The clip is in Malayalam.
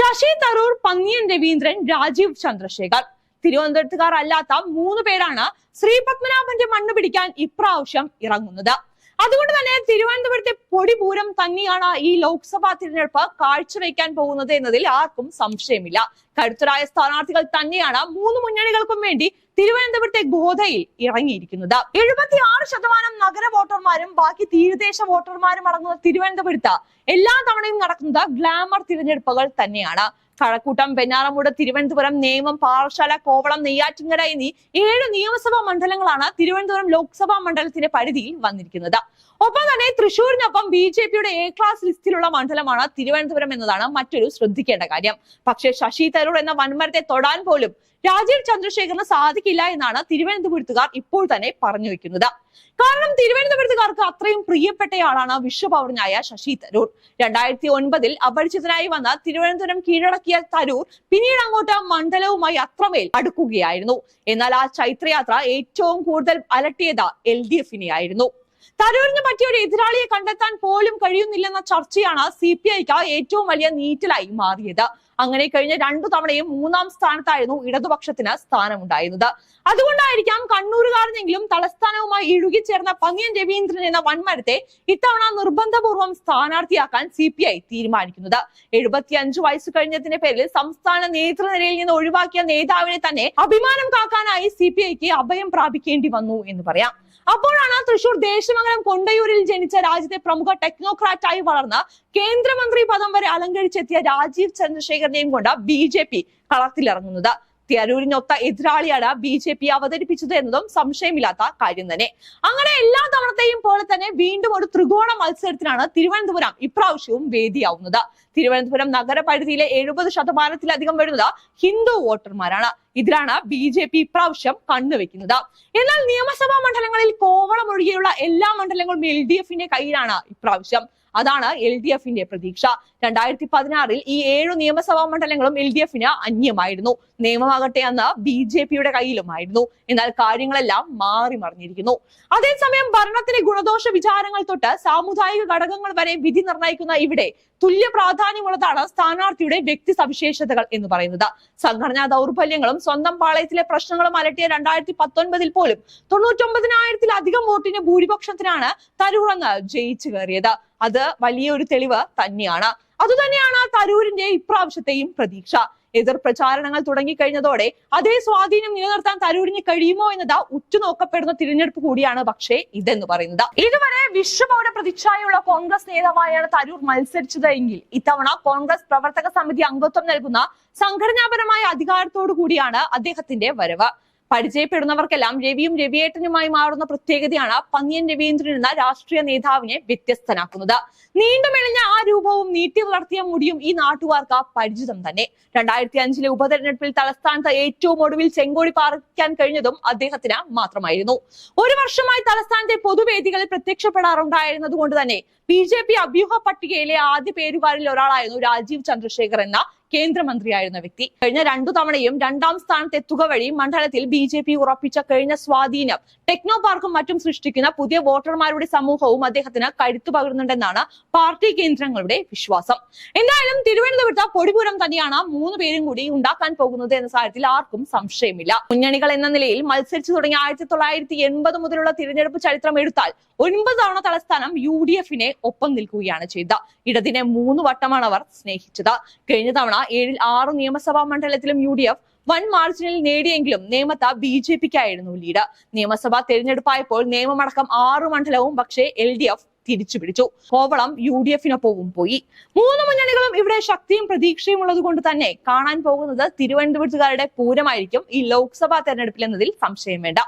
ശശി തരൂർ പന്നിയൻ രവീന്ദ്രൻ രാജീവ് ചന്ദ്രശേഖർ. തിരുവനന്തപുരത്തുകാർ അല്ലാത്ത മൂന്ന് പേരാണ് ശ്രീപത്മനാഭന്റെ മണ്ണ് പിടിക്കാൻ ഇപ്രാവശ്യം ഇറങ്ങുന്നത്. അതുകൊണ്ട് തന്നെ തിരുവനന്തപുരത്തെ പൊടിപൂരം തന്നെയാണ് ഈ ലോക്സഭാ തിരഞ്ഞെടുപ്പ് കാഴ്ചവെക്കാൻ പോകുന്നത് എന്നതിൽ ആർക്കും സംശയമില്ല. കരുത്തരായ സ്ഥാനാർത്ഥികൾ തന്നെയാണ് മൂന്ന് മുന്നണികൾക്കും വേണ്ടി തിരുവനന്തപുരത്തെ ഗോതയിൽ ഇറങ്ങിയിരിക്കുന്നത്. എഴുപത്തി ആറ് ശതമാനം നഗര വോട്ടർമാരും ബാക്കി തീരദേശ വോട്ടർമാരും അടങ്ങുന്ന തിരുവനന്തപുരത്ത് എല്ലാ തവണയും നടക്കുന്നത് ഗ്ലാമർ തിരഞ്ഞെടുപ്പുകൾ തന്നെയാണ്. കഴക്കൂട്ടം വെഞ്ഞാറമൂട് തിരുവനന്തപുരം നേമം പാറശാല കോവളം നെയ്യാറ്റിങ്കര എന്നീ ഏഴ് നിയമസഭാ മണ്ഡലങ്ങളാണ് തിരുവനന്തപുരം ലോക്സഭാ മണ്ഡലത്തിന്റെ പരിധിയിൽ വന്നിരിക്കുന്നത്. ഒപ്പം തന്നെ തൃശൂരിനൊപ്പം ബി ജെ പിയുടെ എ ക്ലാസ് ലിസ്റ്റിലുള്ള മണ്ഡലമാണ് തിരുവനന്തപുരം എന്നതാണ് മറ്റൊരു ശ്രദ്ധിക്കേണ്ട കാര്യം. പക്ഷേ ശശി തരൂർ എന്ന വൻമരത്തെ തൊടാൻ പോലും രാജീവ് ചന്ദ്രശേഖറിന് സാധിക്കില്ല എന്നാണ് തിരുവനന്തപുരത്തുകാർ ഇപ്പോൾ തന്നെ പറഞ്ഞു വെക്കുന്നത്. കാരണം തിരുവനന്തപുരത്തുകാർക്ക് അത്രയും പ്രിയപ്പെട്ടയാളാണ് വിശ്വപൗരനായ ശശി തരൂർ. രണ്ടായിരത്തി ഒൻപതിൽ അപരിചിതനായി വന്ന തിരുവനന്തപുരം കീഴടക്കിയ തരൂർ പിന്നീട് അങ്ങോട്ട് മണ്ഡലവുമായി അത്രമേൽ അടുക്കുകയായിരുന്നു. എന്നാൽ ആ ചൈത്രയാത്ര ഏറ്റവും കൂടുതൽ അലട്ടിയത് എൽ ഡി എഫിനെയായിരുന്നു. തരൂരിന് പറ്റിയ ഒരു എതിരാളിയെ കണ്ടെത്താൻ പോലും കഴിയുന്നില്ലെന്ന ചർച്ചയാണ് സി പി ഐക്ക് ഏറ്റവും വലിയ നീറ്റലായി മാറിയത്. അങ്ങനെ കഴിഞ്ഞ രണ്ടു തവണയും മൂന്നാം സ്ഥാനത്തായിരുന്നു ഇടതുപക്ഷത്തിന് സ്ഥാനമുണ്ടായിരുന്നത്. അതുകൊണ്ടായിരിക്കാം കണ്ണൂരുകാരനെങ്കിലും തലസ്ഥാനവുമായി ഇഴുകിച്ചേർന്ന പന്നിയൻ രവീന്ദ്രൻ എന്ന വൻമരത്തെ ഇത്തവണ നിർബന്ധപൂർവം സ്ഥാനാർത്ഥിയാക്കാൻ സി പി ഐ തീരുമാനിക്കുന്നത്. എഴുപത്തിയഞ്ചു വയസ്സ് കഴിഞ്ഞതിന്റെ പേരിൽ സംസ്ഥാന നേതൃനിരയിൽ നിന്ന് ഒഴിവാക്കിയ നേതാവിനെ തന്നെ അഭിമാനം കാക്കാനായി സി പി ഐക്ക് അഭയം പ്രാപിക്കേണ്ടി വന്നു എന്ന് പറയാം. അപ്പോഴാണ് തൃശൂർ ദേശമംഗലം കൊണ്ടയൂരിൽ ജനിച്ച രാജ്യത്തെ പ്രമുഖ ടെക്നോക്രാറ്റായി വളർന്ന കേന്ദ്രമന്ത്രി പദം വരെ അലങ്കരിച്ചെത്തിയ രാജീവ് ചന്ദ്രശേഖരനെയും കൊണ്ട് ബി ജെ പി കളത്തിലിറങ്ങുന്നത്. തിരൂരിനൊത്ത എതിരാളിയാണ് ബി ജെ പി അവതരിപ്പിച്ചത് എന്നതും സംശയമില്ലാത്ത കാര്യം തന്നെ. അങ്ങനെ എല്ലാ തവണത്തെയും പോലെ തന്നെ വീണ്ടും ഒരു ത്രികോണ മത്സരത്തിനാണ് തിരുവനന്തപുരം ഇപ്രാവശ്യവും വേദിയാവുന്നത്. തിരുവനന്തപുരം നഗരപരിധിയിലെ എഴുപത് ശതമാനത്തിലധികം വരുന്നത് ഹിന്ദു വോട്ടർമാരാണ്. ഇതിലാണ് ബി ജെ പി ഇപ്രാവശ്യം കണ്ണുവെക്കുന്നത് എന്നാൽ നിയമസഭാ മണ്ഡലങ്ങളിൽ കോവളം ഒഴികെയുള്ള എല്ലാ മണ്ഡലങ്ങളും എൽ ഡി എഫിന്റെ കയ്യിലാണ് ഇപ്രാവശ്യം. അതാണ് എൽ ഡി എഫിന്റെ പ്രതീക്ഷ. രണ്ടായിരത്തി പതിനാറിൽ ഈ ഏഴു നിയമസഭാ മണ്ഡലങ്ങളും എൽ ഡി എഫിന് അന്യമായിരുന്നു. നിയമമാകട്ടെ അന്ന് ബി ജെ പിയുടെ കയ്യിലുമായിരുന്നു. എന്നാൽ കാര്യങ്ങളെല്ലാം മാറി മറിഞ്ഞിരിക്കുന്നു. അതേസമയം ഭരണത്തിന് ഗുണദോഷ വിചാരങ്ങൾ തൊട്ട് സാമുദായിക ഘടകങ്ങൾ വരെ വിധി നിർണയിക്കുന്ന ഇവിടെ തുല്യ പ്രാധാന്യമുള്ളതാണ് സ്ഥാനാർത്ഥിയുടെ വ്യക്തി സവിശേഷതകൾ എന്ന് പറയുന്നത്. സംഘടനാ ദൗർബല്യങ്ങളും സ്വന്തം പാളയത്തിലെ പ്രശ്നങ്ങളും അലട്ടിയ രണ്ടായിരത്തി പത്തൊൻപതിൽ പോലും തൊണ്ണൂറ്റൊമ്പതിനായിരത്തിലധികം വോട്ടിന് ഭൂരിപക്ഷത്തിനാണ് തരൂർ എന്ന് ജയിച്ചു കയറിയത്. അത് വലിയൊരു തെളിവ് തന്നെയാണ്. അതുതന്നെയാണ് തരൂരിന്റെ ഇപ്രാവശ്യത്തെയും പ്രതീക്ഷ. എതിർ പ്രചാരണങ്ങൾ തുടങ്ങിക്കഴിഞ്ഞതോടെ അതേ സ്വാധീനം നിലനിർത്താൻ തരൂരിന് കഴിയുമോ എന്നത് ഉറ്റുനോക്കപ്പെടുന്ന തിരഞ്ഞെടുപ്പ് കൂടിയാണ് പക്ഷേ ഇതെന്ന് പറയുന്നത്. ഇതുവരെ വിശ്വപൗര പ്രതിച്ഛായുള്ള കോൺഗ്രസ് നേതാവായാണ് തരൂർ മത്സരിച്ചത് എങ്കിൽ ഇത്തവണ കോൺഗ്രസ് പ്രവർത്തക സമിതി അംഗത്വം നൽകുന്ന സംഘടനാപരമായ അധികാരത്തോടു കൂടിയാണ് അദ്ദേഹത്തിന്റെ വരവ്. പരിചയപ്പെടുന്നവർക്കെല്ലാം രവിയും രവിയേട്ടനുമായി മാറുന്ന പ്രത്യേകതയാണ് പന്നിയൻ രവീന്ദ്രൻ എന്ന രാഷ്ട്രീയ നേതാവിനെ വ്യത്യസ്തനാക്കുന്നത്. നീണ്ടുമെളിഞ്ഞ ആ രൂപവും നീട്ടി വളർത്തിയ മുടിയും ഈ നാട്ടുകാർക്ക് പരിചിതം തന്നെ. രണ്ടായിരത്തി അഞ്ചിലെ ഉപതെരഞ്ഞെടുപ്പിൽ തലസ്ഥാനത്ത് ഏറ്റവും ഒടുവിൽ ചെങ്കോടി പാറിക്കാൻ കഴിഞ്ഞതും അദ്ദേഹത്തിന് മാത്രമായിരുന്നു. ഒരു വർഷമായി തലസ്ഥാനത്തെ പൊതുവേദികളിൽ പ്രത്യക്ഷപ്പെടാറുണ്ടായിരുന്നത് കൊണ്ട് തന്നെ ബി ജെ പി അഭ്യൂഹ പട്ടികയിലെ ആദ്യ പേരുകാരിൽ ഒരാളായിരുന്നു രാജീവ് ചന്ദ്രശേഖർ എന്ന കേന്ദ്രമന്ത്രിയായിരുന്ന വ്യക്തി. കഴിഞ്ഞ രണ്ടു തവണയും രണ്ടാം സ്ഥാനത്തെത്തുക വഴി മണ്ഡലത്തിൽ ബി ജെ പി ഉറപ്പിച്ച കഴിഞ്ഞ സ്വാധീനം ടെക്നോ പാർക്കും മറ്റും സൃഷ്ടിക്കുന്ന പുതിയ വോട്ടർമാരുടെ സമൂഹവും അദ്ദേഹത്തിന് കരുത്തു പകരുന്നുണ്ടെന്നാണ് പാർട്ടി കേന്ദ്രങ്ങളുടെ വിശ്വാസം. എന്തായാലും തിരുവനന്തപുരത്ത് പൊടിപൂരം തന്നെയാണ് മൂന്ന് പേരും കൂടി ഉണ്ടാക്കാൻ പോകുന്നത് എന്ന കാര്യത്തിൽ ആർക്കും സംശയമില്ല. മുന്നണികൾ എന്ന നിലയിൽ മത്സരിച്ചു തുടങ്ങിയ ആയിരത്തി തൊള്ളായിരത്തി എൺപത് മുതലുള്ള തിരഞ്ഞെടുപ്പ് ചരിത്രം എടുത്താൽ ഒൻപത് തവണ തലസ്ഥാനം യു ഡി എഫിനെ ഒപ്പം നിൽക്കുകയാണ് ചെയ്ത ഇടതിനെ മൂന്ന് വട്ടമാണ് അവർ സ്നേഹിച്ചത്. കഴിഞ്ഞ തവണ ഏഴിൽ ആറ് നിയമസഭാ മണ്ഡലത്തിലും യു ഡി എഫ് വൻ മാർജിനിൽ നേടിയെങ്കിലും നേമത്ത ബി ജെ പിക്കായിരുന്നു ലീഡ് നിയമസഭാ തെരഞ്ഞെടുപ്പായപ്പോൾ നിയമമടക്കം ആറ് മണ്ഡലവും പക്ഷേ എൽ ഡി എഫ് തിരിച്ചു പിടിച്ചു കോവളം യു ഡി എഫിനൊപ്പവും പോയി. മൂന്ന് മുന്നണികളും ഇവിടെ ശക്തിയും പ്രതീക്ഷയും ഉള്ളത് കൊണ്ട് തന്നെ കാണാൻ പോകുന്നത് തിരുവനന്തപുരത്തുകാരുടെ പൂരമായിരിക്കും. ഈ ലോക്സഭാ തെരഞ്ഞെടുപ്പിൽ എന്നതിൽ സംശയം വേണ്ട.